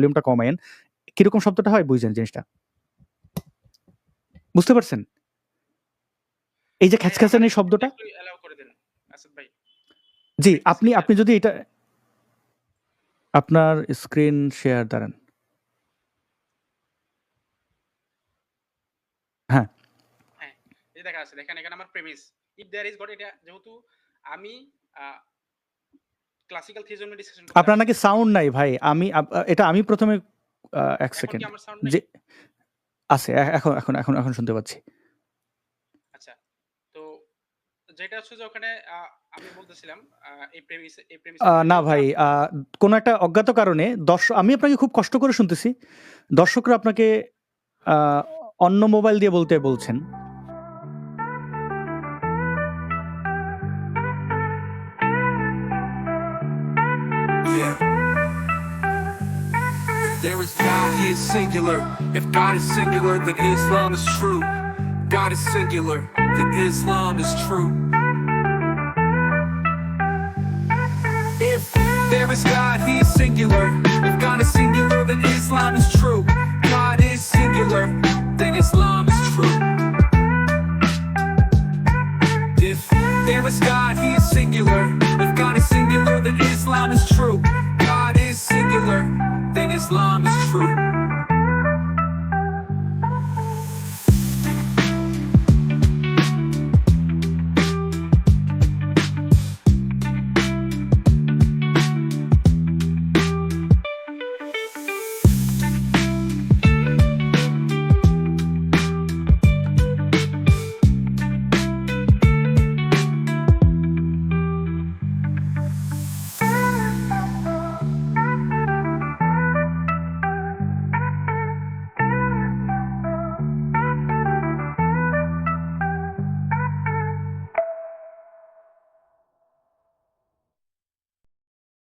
ভলিউমটা কমায়েন। কীরকম শব্দটা হয় বুঝছেন জিনিসটা। বুঝতে পারছেন? এই যে খ্যাচখ্যাচানি শব্দটা। করে দেন আসাদ ভাই। জি আপনি আপনি যদি এটা আপনার স্ক্রিন শেয়ার দাঁড়ান। হ্যাঁ। এই দেখা আছে দেখেন এখানে আমার premise if there is God এটা যেহেতু আমি ক্লাসিক্যাল ডিসকাশন আপনার নাকি সাউন্ড নাই ভাই? আমি এটা আমি প্রথমে এক সেকেন্ড সাউন্ড যে আছে এখন এখন এখন এখন শুনতে পাচ্ছি। আচ্ছা তো যেটা হচ্ছে যে ওখানে আমি বলতেছিলাম এই প্রেমিস এই প্রেমিস না ভাই আহ, কোনো একটা অজ্ঞাত কারণে দর্শক আমি আপনাকে খুব কষ্ট করে শুনতেছি। দর্শকরা আপনাকে অন্য মোবাইল দিয়ে বলতে বলছেন। There is God, He is singular. If God is singular, then Islam is true. God is singular, then Islam is true. If there is God, He is singular. If God is singular, then Islam is true. God is singular, then Islam is true. If there is God, He is singular. If God is singular, then Islam Islam is true.